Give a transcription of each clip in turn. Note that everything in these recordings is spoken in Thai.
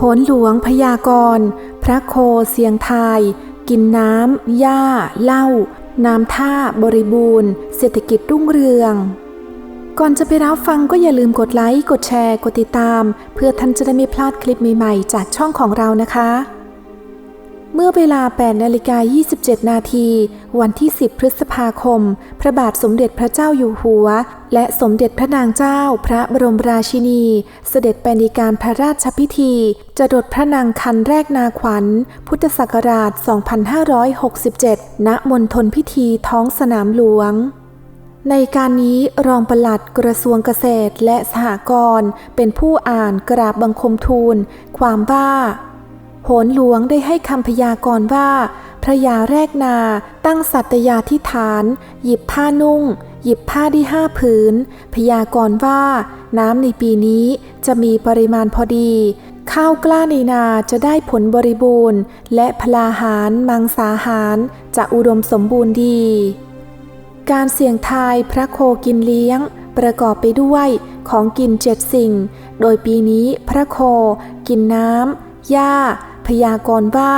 โหนหลวงพยากรณ์พระโคเสียงทาย กินน้ำหญ้า เหล้าน้ำท่าบริบูรณ์ เศรษฐกิจรุ่งเรือง ก่อนจะไปรับฟังก็อย่าลืมกดไลค์ กดแชร์ กดติดตาม เพื่อท่านจะได้ไม่พลาดคลิปใหม่ ๆ จากช่องของเรานะคะ เมื่อเวลา8นาฬิกา27 นาที วันที่ 10 พฤษภาคม พระบาทสมเด็จพระเจ้าอยู่หัว และสมเด็จพระนางเจ้า พระบรมราชินี เสด็จไปในการพระราชพิธี จรดพระนางคันแรกนาขวัญ พุทธศักราช 2567 ณ มณฑลพิธีท้องสนามหลวงในการนี้รองปลัดกระทรวงเกษตรและสหกรณ์เป็นผู้อ่านกราบบังคมทูล ความว่า โหนหลวงได้ให้คำพยากรณ์ว่า พระยาแรกนาตั้งสัตยาธิฐาน หยิบผ้านุ่ง หยิบผ้าได้ห้าผืน พยากรณ์ว่า น้ำในปีนี้จะมีปริมาณพอดี ข้าวกล้าในนาจะได้ผลบริบูรณ์ และพลาหารมังสาหารจะอุดมสมบูรณ์ดี การเสี่ยงทายพระโคกินเลี้ยง ประกอบไปด้วยของกินเจ็ดสิ่ง โดยปีนี้พระโค กินน้ำหญ้า พยากรณ์ว่า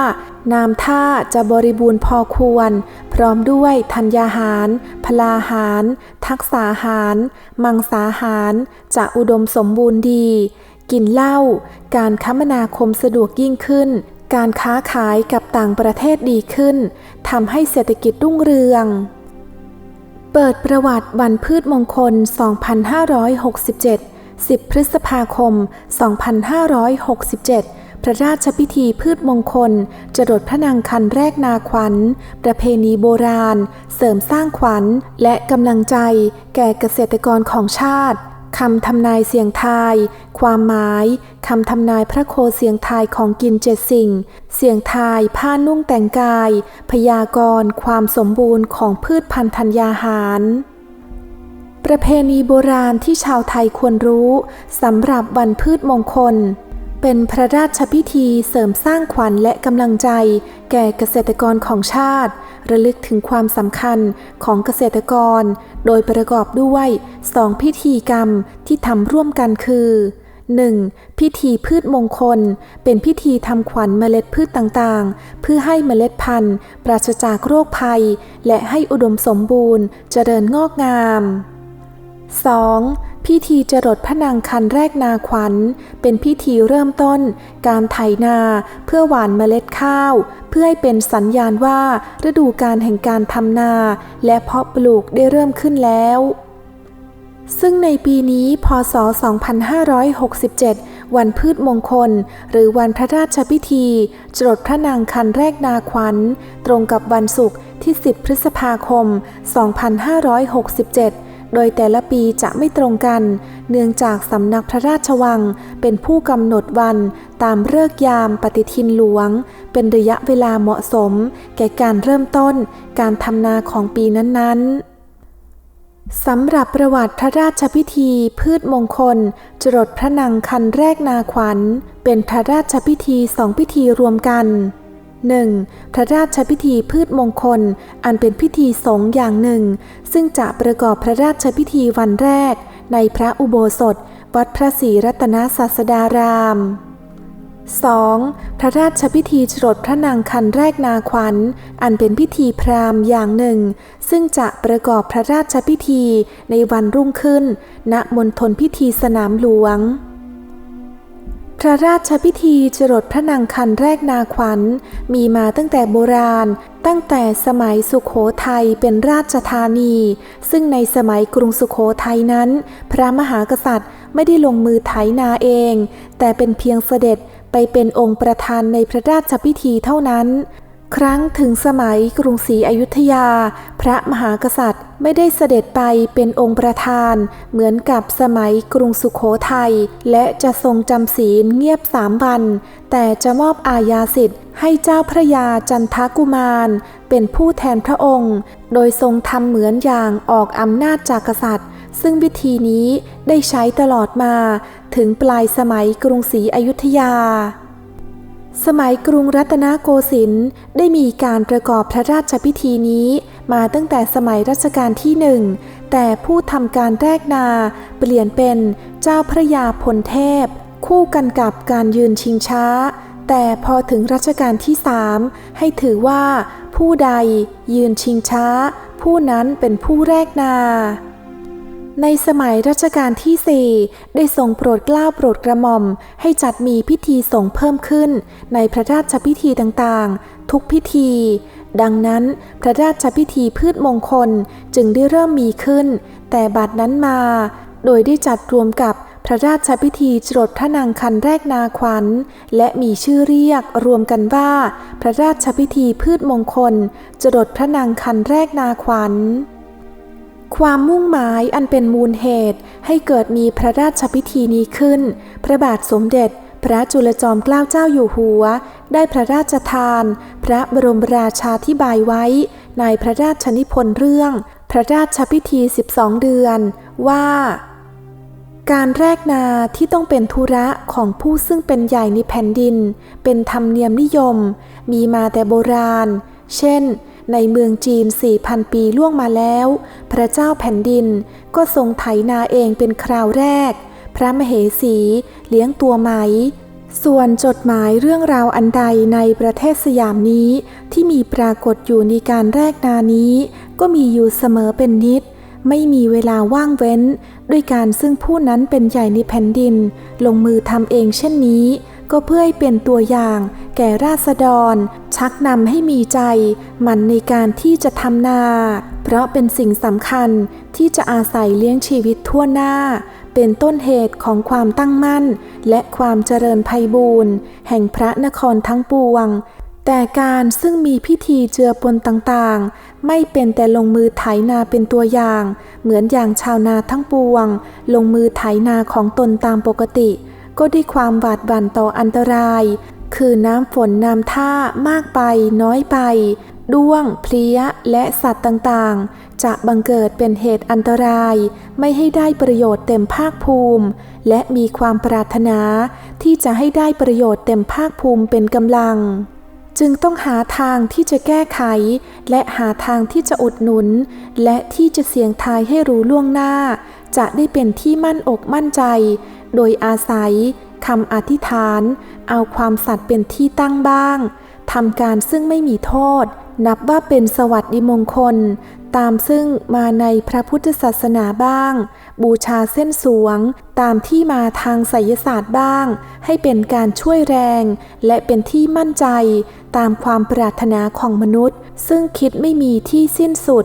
น้ำท่าจะบริบูรณ์พอควร พร้อมด้วยธัญญาหาร พลาหาร ทักษาหาร มังสาหาร จะอุดมสมบูรณ์ดี กินเหล้า การคมนาคมสะดวกยิ่งขึ้น การค้าขายกับต่างประเทศดีขึ้น ทำให้เศรษฐกิจรุ่งเรือง เปิดประวัติวันพืชมงคล 2567 10 พฤษภาคม 2567 พระราชพิธีพืชมงคล จรดพระนางคันแรกนาขวัญ ประเพณีโบราณ เสริมสร้างขวัญและกำลังใจแก่เกษตรกรของชาติคำทำนายเสียงทาย ความหมายคำทำนายพระโคเสียงทายของกินเจ็ดสิ่ง เสียงทายผ้านุ่งแต่งกาย พยากรณ์ความสมบูรณ์ของพืชพันธุ์ธัญญาหาร ประเพณีโบราณที่ชาวไทยควรรู้สำหรับวันพืชมงคล เป็นพระราชพิธีเสริมสร้างขวัญและกำลังใจ แก่เกษตรกรของชาติ ระลึกถึงความสำคัญของเกษตรกร โดยประกอบด้วยสองพิธีกรรมที่ทำร่วมกันคือ 1. พิธีพืชมงคล เป็นพิธีทำขวัญเมล็ดพืชต่างๆ เพื่อให้เมล็ดพันธุ์ ปราศจากโรคภัย และให้อุดมสมบูรณ์ เจริญงอกงาม 2. พิธีจรดพระนางคันแรกนาขวัญ เป็นพิธีเริ่มต้น การไถนาเพื่อหว่านเมล็ดข้าว เพื่อให้เป็นสัญญาณว่าฤดูการแห่งการทำนา และเพาะปลูกได้เริ่มขึ้นแล้ว ซึ่งในปีนี้พศ 2567 วันพืชมงคล หรือวันพระราชพิธีจรดพระนางคันแรกนาขวัญ ตรงกับวันศุกร์ที่ 10 พฤษภาคม 2567 โดยแต่ละปีจะไม่ตรงกัน เนื่องจากสำนักพระราชวัง เป็นผู้กำหนดวันตามเลิกยามปฏิทินหลวง เป็นระยะเวลาเหมาะสม แก่การเริ่มต้นการทำนาของปีนั้นๆสำหรับประวัติพระราชพิธีพืชมงคล จรดพระนางคันแรกนาขวัญ เป็นพระราชพิธีสองพิธีรวมกัน 1. พระราชพิธีพืชมงคล อันเป็นพิธีสงฆ์อย่างหนึ่ง ซึ่งจะประกอบพระราชพิธีวันแรก ในพระอุโบสถ วัดพระศรีรัตนศาสดาราม 2. พระราชพิธีจรดพระนางคันแรกนาขวัญ อันเป็นพิธีพราหมณ์อย่างหนึ่ง ซึ่งจะประกอบพระราชพิธีในวันรุ่งขึ้น ณ มณฑลพิธีสนามหลวง พระราชพิธีจรดพระนางคันแรกนาขวัญ มีมาตั้งแต่โบราณ ตั้งแต่สมัยสุขโขทัยเป็นราชธานี ซึ่งในสมัยกรุงสุขโขทัยนั้น พระมหากษัตริย์ไม่ได้ลงมือไถนาเอง แต่เป็นเพียงเสด็จไปเป็นองค์ประธานในพระราชพิธีเท่านั้น ครั้งถึงสมัยกรุงศรีอยุธยา พระมหากษัตริย์ไม่ได้เสด็จไปเป็นองค์ประธาน เหมือนกับสมัยกรุงสุขโขทัยและจะทรงจำศีลเงียบสามวัน แต่จะมอบอาญาสิทธิ์ให้เจ้าพระยาจันทกุมาร เป็นผู้แทนพระองค์ โดยทรงทำเหมือนอย่างออกอำนาจจากกษัตริย์ ซึ่งวิธีนี้ได้ใช้ตลอดมา ถึงปลายสมัยกรุงศรีอยุธยา สมัยกรุงรัตนโกสินทร์ได้มีการประกอบพระราชพิธีนี้ มาตั้งแต่สมัยรัชกาลที่หนึ่ง แต่ผู้ทำการแรกนาเปลี่ยนเป็นเจ้าพระยาพลเทพ คู่กันกับการยืนชิงช้า แต่พอถึงรัชกาลที่สามให้ถือว่าผู้ใดยืนชิงช้า ผู้นั้นเป็นผู้แรกนา ในสมัยรัชกาลที่สี่ได้ทรงโปรดเกล้าโปรดกระหม่อม ให้จัดมีพิธีสงฆ์เพิ่มขึ้น ในพระราชพิธีต่างๆ ทุกพิธี ดังนั้นพระราชพิธีพืชมงคลจึงได้เริ่มมีขึ้น แต่บัดนั้นมา โดยได้จัดรวมกับพระราชพิธีจรดพระนางคันแรกนาขวัญ และมีชื่อเรียกรวมกันว่า พระราชพิธีพืชมงคลจรดพระนางคันแรกนาขวัญ ความมุ่งหมายอันเป็นมูลเหตุให้เกิดมีพระราชพิธีนี้ขึ้น พระบาทสมเด็จ พระจุลจอมเกล้าเจ้าอยู่หัว ได้พระราชทาน พระบรมราชาธิบายไว้ ในพระราชนิพนธ์เรื่อง พระราชพิธี 12 เดือน ว่า การแรกนาที่ต้องเป็นธุระของผู้ซึ่งเป็นใหญ่ในแผ่นดิน เป็นธรรมเนียมนิยม มีมาแต่โบราณ เช่น ในเมืองจีน 4,000 ปีล่วงมาแล้ว พระเจ้าแผ่นดินก็ทรงไถนาเองเป็นคราวแรก พระมเหสีเลี้ยงตัวไหม ส่วนจดหมายเรื่องราวอันใดในประเทศสยามนี้ ที่มีปรากฏอยู่ในการแรกนานี้ ก็มีอยู่เสมอเป็นนิด ไม่มีเวลาว่างเว้น ด้วยการซึ่งผู้นั้นเป็นใหญ่ในแผ่นดิน ลงมือทำเองเช่นนี้ ก็เพื่อให้เป็นตัวอย่าง แก่ราษฎร ชักนำให้มีใจ มันในการที่จะทำนา เพราะเป็นสิ่งสำคัญที่จะอาศัยเลี้ยงชีวิตทั่วหน้า เป็นต้นเหตุของความตั้งมั่น และความเจริญไพบูรณ์แห่งพระนครทั้งปวง แต่การซึ่งมีพิธีเจือปนต่างๆ ไม่เป็นแต่ลงมือไถนาเป็นตัวอย่าง เหมือนอย่างชาวนาทั้งปวง ลงมือไถนาของตนตามปกติ ก็ด้วยความหวาดหวั่นต่ออันตราย คือน้ำฝนน้ำท่ามากไปน้อยไป ด้วง เพลี้ย และสัตว์ต่างๆ จะบังเกิดเป็นเหตุอันตราย ไม่ให้ได้ประโยชน์เต็มภาคภูมิ และมีความปรารถนา ที่จะให้ได้ประโยชน์เต็มภาคภูมิเป็นกำลังจึงต้องหาทางที่จะแก้ไข และหาทางที่จะอุดหนุน และที่จะเสี่ยงทายให้รู้ล่วงหน้า จะได้เป็นที่มั่นอกมั่นใจ โดยอาศัยคำอธิษฐาน เอาความสัตย์เป็นที่ตั้งบ้างทำการซึ่งไม่มีโทษ นับว่าเป็นสวัสดิมงคล ตามซึ่งมาในพระพุทธศาสนาบ้าง บูชาเส้นสวง ตามที่มาทางไสยศาสตร์บ้าง ให้เป็นการช่วยแรง และเป็นที่มั่นใจ ตามความปรารถนาของมนุษย์ ซึ่งคิดไม่มีที่สิ้นสุด